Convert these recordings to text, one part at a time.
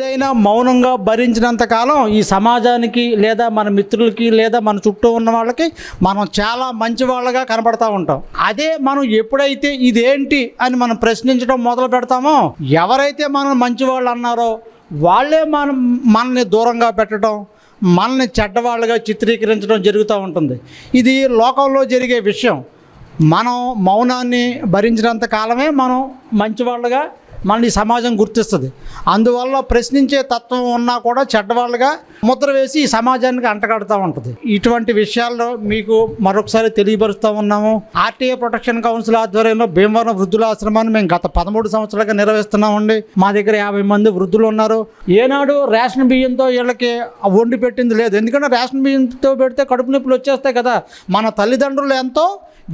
ఏదైనా మౌనంగా భరించినంత కాలం ఈ సమాజానికి లేదా మన మిత్రులకి లేదా మన చుట్టూ ఉన్న వాళ్ళకి మనం చాలా మంచి వాళ్ళగా కనబడతా ఉంటాం. అదే మనం ఎప్పుడైతే ఇదేంటి అని మనం ప్రశ్నించడం మొదలు పెడతామో ఎవరైతే మనం మంచి వాళ్ళు అన్నారో వాళ్ళే మనం మనల్ని దూరంగా పెట్టడం మనల్ని చెడ్డవాళ్ళుగా చిత్రీకరించడం జరుగుతూ ఉంటుంది. ఇది లోకంలో జరిగే విషయం. మనం మౌనాన్ని భరించినంత కాలమే మనం మంచివాళ్ళుగా మనల్ని సమాజం గుర్తిస్తుంది. అందువల్ల ప్రశ్నించే తత్వం ఉన్నా కూడా చెడ్డవాళ్ళుగా ముద్ర వేసి ఈ సమాజానికి అంటగడతా ఉంటుంది. ఇటువంటి విషయాల్లో మీకు మరొకసారి తెలియపరుస్తూ ఉన్నాము. ఆర్టీఏ ప్రొటెక్షన్ కౌన్సిల్ ఆధ్వర్యంలో భీమవరం వృద్ధుల ఆశ్రమాన్ని మేము గత పదమూడు సంవత్సరాలుగా నిర్వహిస్తున్నామండి. మా దగ్గర యాభై మంది వృద్ధులు ఉన్నారు. ఏనాడు రేషన్ బియ్యంతో వీళ్ళకి వండి పెట్టింది లేదు. ఎందుకంటే రేషన్ బియ్యంతో పెడితే కడుపు నొప్పులు వచ్చేస్తాయి కదా. మన తల్లిదండ్రులు ఎంతో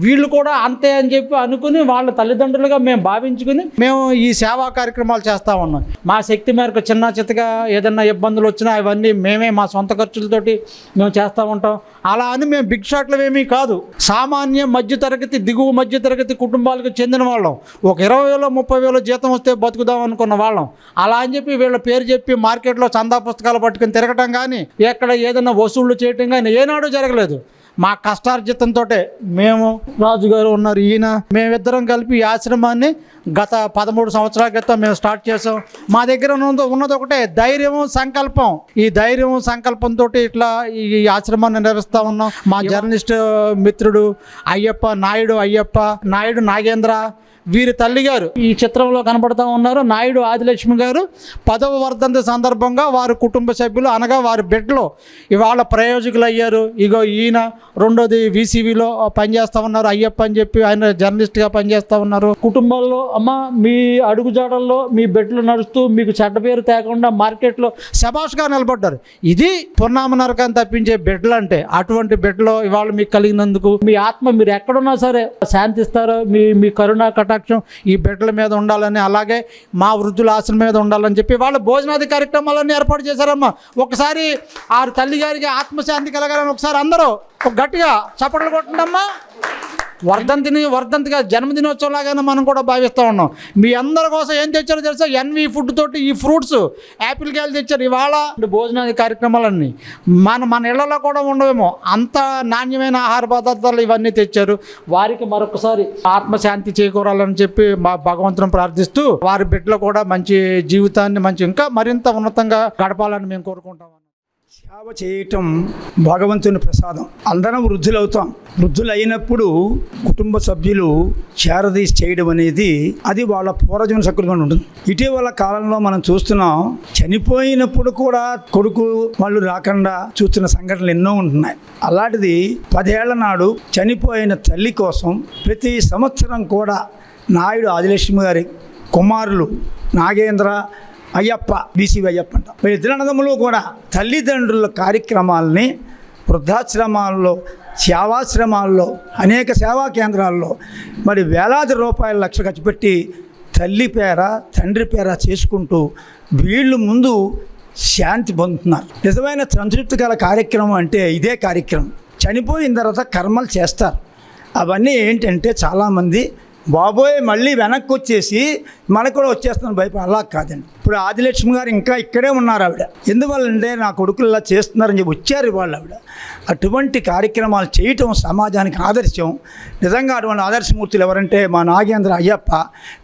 వీళ్ళు కూడా అంతే అని చెప్పి అనుకుని వాళ్ళ తల్లిదండ్రులుగా మేము భావించుకుని మేము ఈ సేవా కార్యక్రమాలు చేస్తూ ఉన్నాం. మా శక్తి మేరకు చిన్న చిత్తగా ఏదైనా ఇబ్బందులు వచ్చినా అవన్నీ మేము మేమే మా సొంత ఖర్చులతోటి మేము చేస్తూ ఉంటాం. అలా అని మేము బిగ్ షాట్లు ఏమీ కాదు. సామాన్య మధ్యతరగతి దిగువ మధ్యతరగతి కుటుంబాలకు చెందిన వాళ్ళం. ఒక ఇరవై వేలో ముప్పై వేలో జీతం వస్తే బతుకుదాం అనుకున్న వాళ్ళం. అలా అని చెప్పి వీళ్ళ పేరు చెప్పి మార్కెట్లో చందా పుస్తకాలు పట్టుకుని తిరగటం కానీ ఎక్కడ ఏదైనా వసూళ్ళు చేయటం కానీ ఏనాడు జరగలేదు. మా కష్టార్జితంతో మేము రాజుగారు ఉన్నారు ఈయన. మేమిద్దరం కలిపి ఈ ఆశ్రమాన్ని గత పదమూడు సంవత్సరాల క్రితం మేము స్టార్ట్ చేసాం మా దగ్గర ఉన్నది ఉన్నది ఒకటే ధైర్యం సంకల్పం. ఈ ధైర్యం సంకల్పంతో ఇట్లా ఈ ఆశ్రమాన్ని నిర్వహిస్తూ ఉన్నాం. మా జర్నలిస్ట్ మిత్రుడు అయ్యప్ప నాయుడు అయ్యప్ప నాయుడు నాగేంద్ర వీరి తల్లి గారు ఈ చిత్రంలో కనబడుతూ ఉన్నారు. నాయుడు ఆదిలక్ష్మి గారు పదవ వర్ధంతి సందర్భంగా వారి కుటుంబ సభ్యులు అనగా వారి బిడ్డలు ఇవాళ ప్రయోజకులు అయ్యారు ఇగో ఈయన రెండోది వీసీవీలో పనిచేస్తూ ఉన్నారు. అయ్యప్ప అని చెప్పి ఆయన జర్నలిస్ట్గా పనిచేస్తూ ఉన్నారు. కుటుంబంలో అమ్మ మీ అడుగుజాడల్లో మీ బిడ్డలు నడుస్తూ మీకు చెడ్డ పేరు తేకుండా మార్కెట్లో శబాష్గా నిలబడ్డారు. ఇది పున్నామ తప్పించే బిడ్డలు అంటే అటువంటి బిడ్డలు ఇవాళ మీకు కలిగినందుకు మీ ఆత్మ మీరు ఎక్కడున్నా సరే శాంతిస్తారో మీ మీ కరుణ కట కటాక్షం ఈ బిడ్డల మీద ఉండాలని అలాగే మా వృద్ధుల ఆశ్రమం మీద ఉండాలని చెప్పి వాళ్ళు భోజనాది కార్యక్రమాలన్నీ ఏర్పాటు చేశారమ్మా. ఒకసారి ఆ తల్లి గారికి ఆత్మశాంతి కలగాలని ఒకసారి అందరూ ఒక గట్టిగా చప్పట్లు కొట్టండమ్మా. వర్ధంతిని వర్ధంతిగా జన్మదినోత్సవం లాగానే మనం కూడా భావిస్తూ ఉన్నాం. మీ అందరి కోసం ఏం తెచ్చారో తెలుసా? ఎన్వి ఫుడ్ తోటి ఈ ఫ్రూట్స్ యాపిల్ కాయలు తెచ్చారు. ఇవాళ భోజనాది కార్యక్రమాలన్నీ. మన మన ఇళ్ళలో కూడా ఉండవేమో. అంత నాణ్యమైన ఆహార పదార్థాలు ఇవన్నీ తెచ్చారు. వారికి మరొకసారి ఆత్మశాంతి చేకూరాలని చెప్పి మా భగవంతుని ప్రార్థిస్తూ వారి బిడ్డలు కూడా మంచి జీవితాన్ని మంచి ఇంకా మరింత ఉన్నతంగా గడపాలని మేము కోరుకుంటాం. సేవ చేయటం భగవంతుని ప్రసాదం. అందరం వృద్ధులవుతాం. వృద్ధులు అయినప్పుడు కుటుంబ సభ్యులు చేరదీసి చేయడం అనేది అది వాళ్ళ పూర్వజన సకృతంగా ఉంటుంది. ఇటీవల కాలంలో మనం చూస్తున్నాం చనిపోయినప్పుడు కూడా కొడుకు వాళ్ళు రాకుండా చూస్తున్న సంఘటనలు ఎన్నో ఉంటున్నాయి. అలాంటిది పదేళ్ళ నాడు చనిపోయిన తల్లి కోసం ప్రతి సంవత్సరం కూడా నాయుడు ఆదిలక్ష్మి గారి కుమారులు నాగేంద్ర అయ్యప్ప బీసీ అయ్యప్ప అంట. వీళ్ళిద్దరు అన్నదమ్ములు కూడా తల్లిదండ్రుల కార్యక్రమాలని వృద్ధాశ్రమాల్లో సేవాశ్రమాల్లో అనేక సేవా కేంద్రాల్లో మరి వేలాది రూపాయల లక్ష ఖర్చు పెట్టి తల్లి పేర తండ్రి పేర చేసుకుంటూ వీళ్ళు ముందు శాంతి పొందుతున్నారు. నిజమైన సంతృప్తి గల కార్యక్రమం అంటే ఇదే కార్యక్రమం. చనిపోయిన తర్వాత కర్మలు చేస్తారు. అవన్నీ ఏంటంటే చాలామంది బాబోయ్ మళ్ళీ వెనక్కి వచ్చేసి మనకు కూడా వచ్చేస్తాను భయపడి అలా కాదండి. ఇప్పుడు ఆదిలక్ష్మి గారు ఇంకా ఇక్కడే ఉన్నారు ఆవిడ. ఎందువల్లంటే నా కొడుకులు ఇలా చేస్తున్నారని చెప్పి వచ్చారు వాళ్ళు ఆవిడ. అటువంటి కార్యక్రమాలు చేయటం సమాజానికి ఆదర్శం. నిజంగా అటువంటి ఆదర్శమూర్తులు ఎవరంటే మా నాగేంద్ర అయ్యప్ప.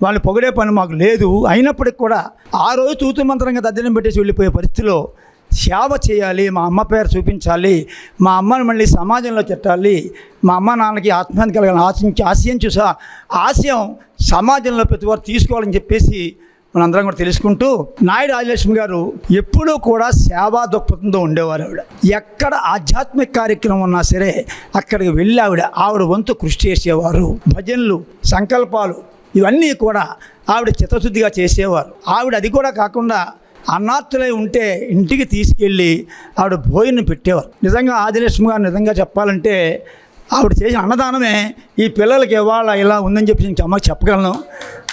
వాళ్ళు పొగిడే పని మాకు లేదు. అయినప్పటికి కూడా ఆ రోజు తూతు మంత్రంగా దద్దనం పెట్టేసి వెళ్ళిపోయే పరిస్థితిలో సేవ చేయాలి మా అమ్మ పేరు చూపించాలి మా అమ్మని మళ్ళీ సమాజంలో చెట్టాలి మా అమ్మ నాన్నకి ఆత్మహత్య కలగాలని ఆశించి ఆశయం చూసా. ఆశయం సమాజంలో ప్రతి వారు తీసుకోవాలని చెప్పేసి మనందరం కూడా తెలుసుకుంటూ నాయుడు ఆదిలక్ష్మి గారు ఎప్పుడూ కూడా సేవా దృక్పథంతో ఉండేవారు ఆవిడ. ఎక్కడ ఆధ్యాత్మిక కార్యక్రమం ఉన్నా సరే అక్కడికి వెళ్ళి ఆవిడ ఆవిడ వంతు కృషి చేసేవారు. భజనలు సంకల్పాలు ఇవన్నీ కూడా ఆవిడ చిత్తశుద్ధిగా చేసేవారు. ఆవిడ అది కూడా కాకుండా అన్నార్థులై ఉంటే ఇంటికి తీసుకెళ్ళి ఆవిడ భోజనం పెట్టేవారు. నిజంగా ఆదిలక్ష్మి గారు నిజంగా చెప్పాలంటే ఆవిడ చేసిన అన్నదానమే ఈ పిల్లలకి ఇవాళ ఇలా ఉందని చెప్పి నేను అమ్మకి చెప్పగలను.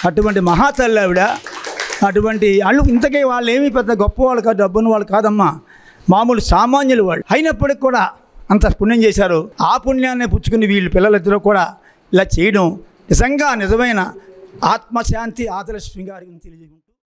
అటువంటి మహాతల్లి ఆవిడ అటువంటి వాళ్ళు ఇంతకీ వాళ్ళు ఏమీ పెద్ద గొప్ప వాళ్ళు కాదు డబ్బున్న వాళ్ళు కాదమ్మా. మామూలు సామాన్యులు వాళ్ళు. అయినప్పటికి కూడా అంత పుణ్యం చేశారు. ఆ పుణ్యాన్ని పుచ్చుకుని వీళ్ళు పిల్లలిద్దరూ కూడా ఇలా చేయడం నిజంగా నిజమైన ఆత్మశాంతి ఆదర్శ గారికి తెలియజేయడం